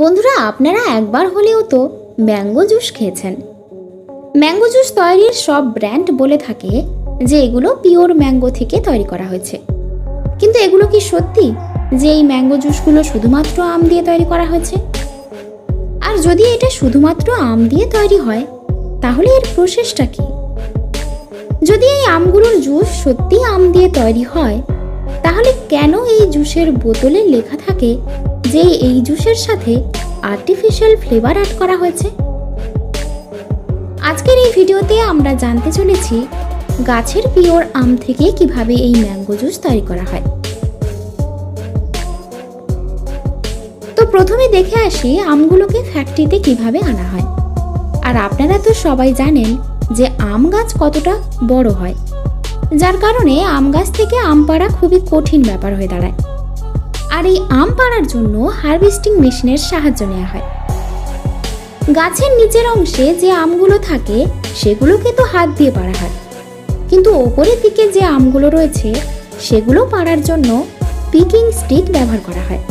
বন্ধুরা, আপনারা একবার হলেও তো ম্যাঙ্গো জুস খেয়েছেন। ম্যাঙ্গো জুস তৈরির সব ব্র্যান্ড বলে থাকে যে এগুলো পিওর ম্যাঙ্গো থেকে তৈরি করা হয়েছে। কিন্তু এগুলো কি সত্যি যে এই ম্যাঙ্গো জুসগুলো শুধুমাত্র আম দিয়ে তৈরি করা হয়েছে? আর যদি এটা শুধুমাত্র আম দিয়ে তৈরি হয়, তাহলে এর প্রসেসটা কি? যদি এই আমগুলোর জুস সত্যি আম দিয়ে তৈরি হয় তাহলে কেন এই জুসের বোতলে লেখা থাকে যে এই জুসের সাথে আর্টিফিশিয়াল ফ্লেভার অ্যাড করা হয়েছে? আজকের এই ভিডিওতে আমরা জানতে চলেছি গাছের পিওর আম থেকে কীভাবে এই ম্যাঙ্গো জুস তৈরি করা হয়। তো প্রথমে দেখে আসি আমগুলোকে ফ্যাক্টরিতে কীভাবে আনা হয়। আর আপনারা তো সবাই জানেন যে আম গাছ কতটা বড় হয়। যার কারণে আম গাছ থেকে আম পাড়া খুবই কঠিন ব্যাপার হয়ে দাঁড়ায়। আর এই আম পাড়ার জন্য হারভেস্টিং মেশিনের সাহায্য নেওয়া হয়। গাছের নিচের অংশে যে আমগুলো থাকে, সেগুলোকে তো হাত দিয়ে পাড়া হয়। কিন্তু ওপরের দিকে যে আমগুলো রয়েছে, সেগুলো পাড়ার জন্য পিকিং স্টিক ব্যবহার করা হয়।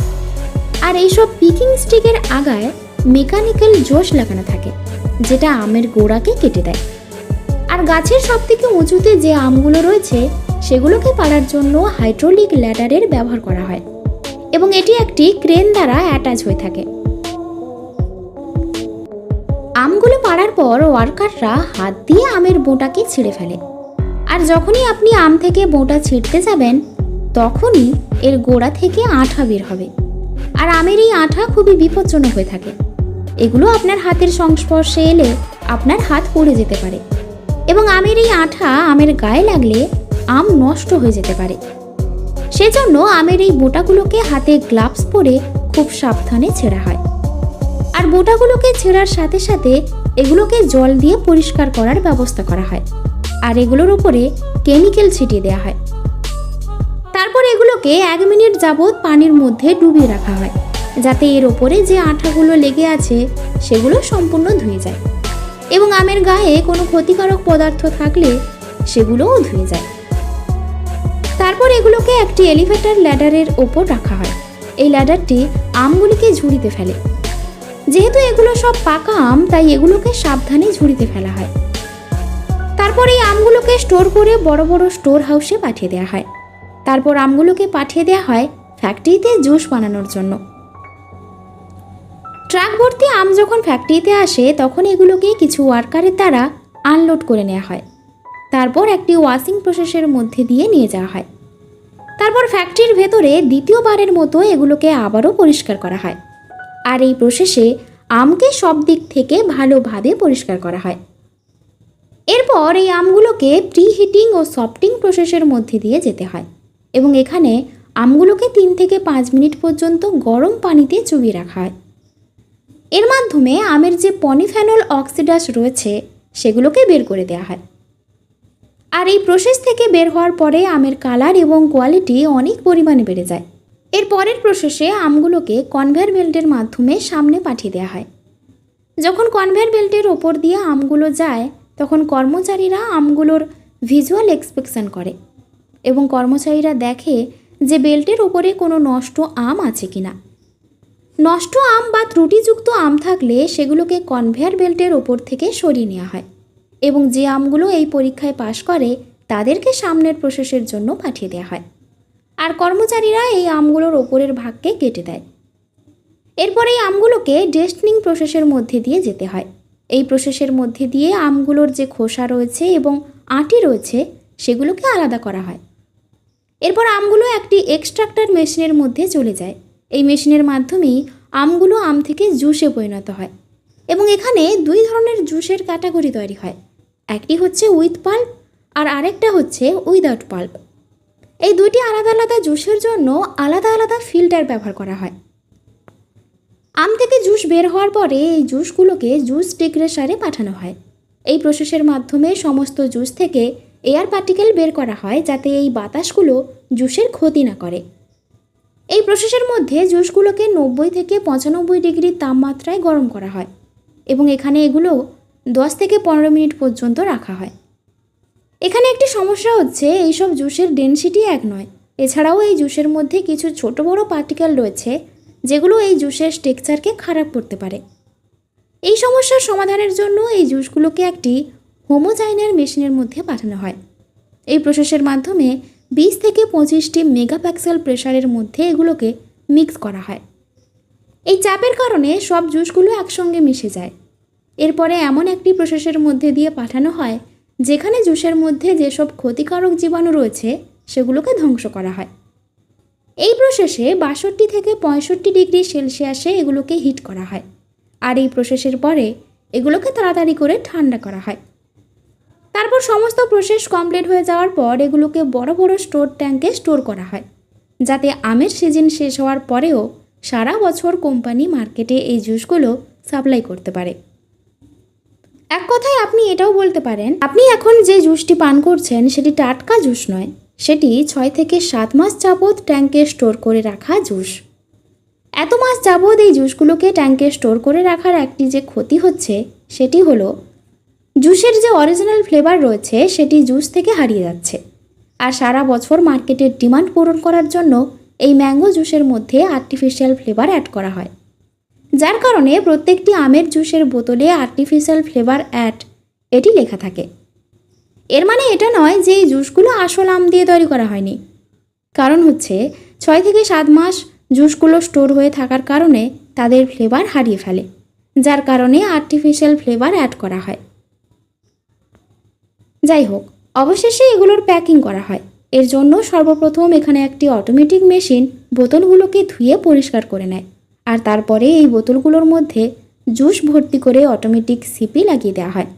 আর এইসব পিকিং স্টিকের আগায় মেকানিক্যাল জোশ লাগানো থাকে, যেটা আমের গোড়াকে কেটে দেয়। আর গাছের সব থেকে উঁচুতে যে আমগুলো রয়েছে, সেগুলোকে পাড়ার জন্য হাইড্রোলিক ল্যাডারের ব্যবহার করা হয় এবং এটি একটি ক্রেন দ্বারা অ্যাটাচ হয়ে থাকে। আমগুলো পাড়ার পর ওয়ার্কাররা হাত দিয়ে আমের বোঁটাকে ছিঁড়ে ফেলে। আর যখনই আপনি আম থেকে বোঁটা ছিঁড়তে যাবেন, তখনই এর গোড়া থেকে আঠা বের হবে। আর আমের এই আঠা খুবই বিপজ্জনক হয়ে থাকে। এগুলো আপনার হাতের সংস্পর্শে এলে আপনার হাত পড়ে যেতে পারে। এবং আমের এই আঠা আমের গায়ে লাগলে আম নষ্ট হয়ে যেতে পারে। সেজন্য আমের এই বোটাগুলোকে হাতে গ্লাভস পরে খুব সাবধানে ছেঁড়া হয়। আর বোটাগুলোকে ছেঁড়ার সাথে সাথে এগুলোকে জল দিয়ে পরিষ্কার করার ব্যবস্থা করা হয়। আর এগুলোর উপরে কেমিক্যাল ছিটিয়ে দেওয়া হয়। তারপর এগুলোকে এক মিনিট যাবৎ পানির মধ্যে ডুবিয়ে রাখা হয়, যাতে এর ওপরে যে আঠাগুলো লেগে আছে সেগুলো সম্পূর্ণ ধুয়ে যায়। এবং আমের গায়ে কোনো ক্ষতিকারক পদার্থ থাকলে সেগুলোও ধুয়ে যায়। তারপর এগুলোকে একটি এলিভেটর ল্যাডারের ওপর রাখা হয়। এই ল্যাডারটি আমগুলিকে ঝুড়িতে ফেলে। যেহেতু এগুলো সব পাকা আম, তাই এগুলোকে সাবধানে ঝুড়িতে ফেলা হয়। তারপর এই আমগুলোকে স্টোর করে বড় বড় স্টোর হাউসে পাঠিয়ে দেওয়া হয়। তারপর আমগুলোকে পাঠিয়ে দেওয়া হয় ফ্যাক্টরিতে জুস বানানোর জন্য। ট্রাক ভর্তি আম যখন ফ্যাক্টরিতে আসে, তখন এগুলোকে কিছু ওয়ার্কারের দ্বারা আনলোড করে নেওয়া হয়। তারপর একটি ওয়াশিং প্রসেসের মধ্যে দিয়ে নিয়ে যাওয়া হয়। তারপর ফ্যাক্টরির ভেতরে দ্বিতীয়বারের মতো এগুলোকে আবারও পরিষ্কার করা হয়। আর এই প্রসেসে আমকে সব দিক থেকে ভালোভাবে পরিষ্কার করা হয়। এরপর এই আমগুলোকে প্রি হিটিং ও সফটিং প্রসেসের মধ্যে দিয়ে যেতে হয় এবং এখানে আমগুলোকে তিন থেকে পাঁচ মিনিট পর্যন্ত গরম পানিতে চুবিয়ে রাখা হয়। এর মাধ্যমে আমের যে পনিফেনল অক্সিডাস রয়েছে, সেগুলোকে বের করে দেওয়া হয়। আর এই প্রসেস থেকে বের হওয়ার পরে আমের কালার এবং কোয়ালিটি অনেক পরিমাণে বেড়ে যায়। এর পরের প্রসেসে আমগুলোকে কনভেয়ার বেল্টের মাধ্যমে সামনে পাঠিয়ে দেওয়া হয়। যখন কনভেয়ার বেল্টের ওপর দিয়ে আমগুলো যায়, তখন কর্মচারীরা আমগুলোর ভিজুয়াল এক্সপেকশন করে এবং কর্মচারীরা দেখে যে বেল্টের ওপরে কোনো নষ্ট আম আছে কিনা। নষ্ট আম বা ত্রুটিযুক্ত আম থাকলে সেগুলোকে কনভেয়ার বেল্টের ওপর থেকে সরিয়ে নেওয়া হয় এবং যে আমগুলো এই পরীক্ষায় পাশ করে তাদেরকে সামনের প্রসেসের জন্য পাঠিয়ে দেওয়া হয়। আর কর্মচারীরা এই আমগুলোর ওপরের ভাগকে কেটে দেয়। এরপর এই আমগুলোকে ডেস্টনিং প্রসেসের মধ্যে দিয়ে যেতে হয়। এই প্রসেসের মধ্যে দিয়ে আমগুলোর যে খোসা রয়েছে এবং আঁটি রয়েছে সেগুলোকে আলাদা করা হয়। এরপর আমগুলো একটি এক্সট্রাক্টর মেশিনের মধ্যে চলে যায়। এই মেশিনের মাধ্যমেই আমগুলো আম থেকে জুসে পরিণত হয় এবং এখানে দুই ধরনের জুসের ক্যাটাগরি তৈরি হয়। একটি হচ্ছে উইথ পাল্প আর আরেকটা হচ্ছে উইদাউট পাল্প। এই দুইটি আলাদা আলাদা জুসের জন্য আলাদা আলাদা ফিল্টার ব্যবহার করা হয়। আম থেকে জুস বের হওয়ার পরে এই জুসগুলোকে জুস ডিগ্রেসারে পাঠানো হয়। এই প্রসেসের মাধ্যমে সমস্ত জুস থেকে এয়ার পার্টিকেল বের করা হয় যাতে এই বাতাসগুলো জুসের ক্ষতি না করে। এই প্রসেসের মধ্যে জুসগুলোকে নব্বই থেকে পঁচানব্বই ডিগ্রি তাপমাত্রায় গরম করা হয় এবং এখানে এগুলো দশ থেকে পনেরো মিনিট পর্যন্ত রাখা হয়। এখানে একটি সমস্যা হচ্ছে এইসব জুসের ডেনসিটি এক নয়। এছাড়াও এই জুসের মধ্যে কিছু ছোট বড় পার্টিকেল রয়েছে যেগুলো এই জুসের টেক্সচারকে খারাপ করতে পারে। এই সমস্যার সমাধানের জন্য এই জুসগুলোকে একটি হোমোজাইনার মেশিনের মধ্যে পাঠানো হয়। এই প্রসেসের মাধ্যমে বিশ থেকে পঁচিশটি মেগাপ্যাক্সেল প্রেশারের মধ্যে এগুলোকে মিক্স করা হয়। এই চাপের কারণে সব জুসগুলো একসঙ্গে মিশে যায়। এরপরে এমন একটি প্রসেসের মধ্যে দিয়ে পাঠানো হয়, যেখানে জুসের মধ্যে যেসব ক্ষতিকারক জীবাণু রয়েছে, সেগুলোকে ধ্বংস করা হয়। এই প্রসেসে বাষট্টি থেকে পঁয়ষট্টি ডিগ্রি সেলসিয়াসে এগুলোকে হিট করা হয়। আর এই প্রসেসের পরে এগুলোকে তাড়াতাড়ি করে ঠান্ডা করা হয়। তারপর সমস্ত প্রসেস কমপ্লিট হয়ে যাওয়ার পর এগুলোকে বড় বড় স্টোর ট্যাঙ্কে স্টোর করা হয়। যাতে আমের সিজন শেষ হওয়ার পরেও সারা বছর কোম্পানি মার্কেটে এই জুসগুলো সাপ্লাই করতে পারে। এক কথায় আপনি এটাও বলতে পারেন, আপনি এখন যে জুসটি পান করছেন সেটি টাটকা জুস নয়, সেটি ছয় থেকে সাত মাস যাবৎ ট্যাঙ্কে স্টোর করে রাখা জুস এত মাস যাবৎ এই জুসগুলোকে ট্যাঙ্কে স্টোর করে রাখার একটি যে ক্ষতি হচ্ছে, সেটি হলো জুসের যে অরিজিনাল ফ্লেভার রয়েছে, সেটি জুস থেকে হারিয়ে যাচ্ছে। আর সারা বছর মার্কেটের ডিমান্ড পূরণ করার জন্য এই ম্যাঙ্গো জুসের মধ্যে আর্টিফিশিয়াল ফ্লেভার অ্যাড করা হয়। যার কারণে প্রত্যেকটি আমের জুসের বোতলে আর্টিফিশিয়াল ফ্লেভার অ্যাড এটি লেখা থাকে। এর মানে এটা নয় যে এই জুসগুলো আসল আম দিয়ে তৈরি করা হয়নি। কারণ হচ্ছে, ছয় থেকে সাত মাস জুসগুলো স্টোর হয়ে থাকার কারণে তাদের ফ্লেভার হারিয়ে ফেলে, যার কারণে আর্টিফিশিয়াল ফ্লেভার অ্যাড করা হয়। যাই হোক অবশেষে এগুলোর প্যাকিং করা হয়। এর জন্য সর্বপ্রথম এখানে একটি অটোমেটিক মেশিন বোতলগুলোকে ধুয়ে পরিষ্কার করে নেয়। আর তারপরে এই বোতলগুলোর মধ্যে জুস ভর্তি করে অটোমেটিক সিপি লাগিয়ে দেওয়া হয়।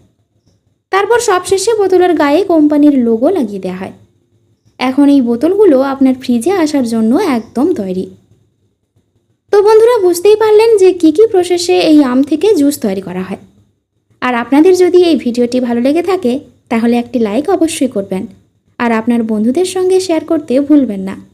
তারপর সবশেষে বোতলের গায়ে কোম্পানির লোগো লাগিয়ে দেওয়া হয়। এখন এই বোতলগুলো আপনার ফ্রিজে আসার জন্য একদম তৈরি। তো বন্ধুরা, বুঝতেই পারলেন যে কী কী প্রসেসে এই আম থেকে জুস তৈরি করা হয়। আর আপনাদের যদি এই ভিডিওটি ভালো লেগে থাকে তাহলে একটি লাইক অবশ্যই করবেন। আর আপনার বন্ধুদের সঙ্গে শেয়ার করতে ভুলবেন না।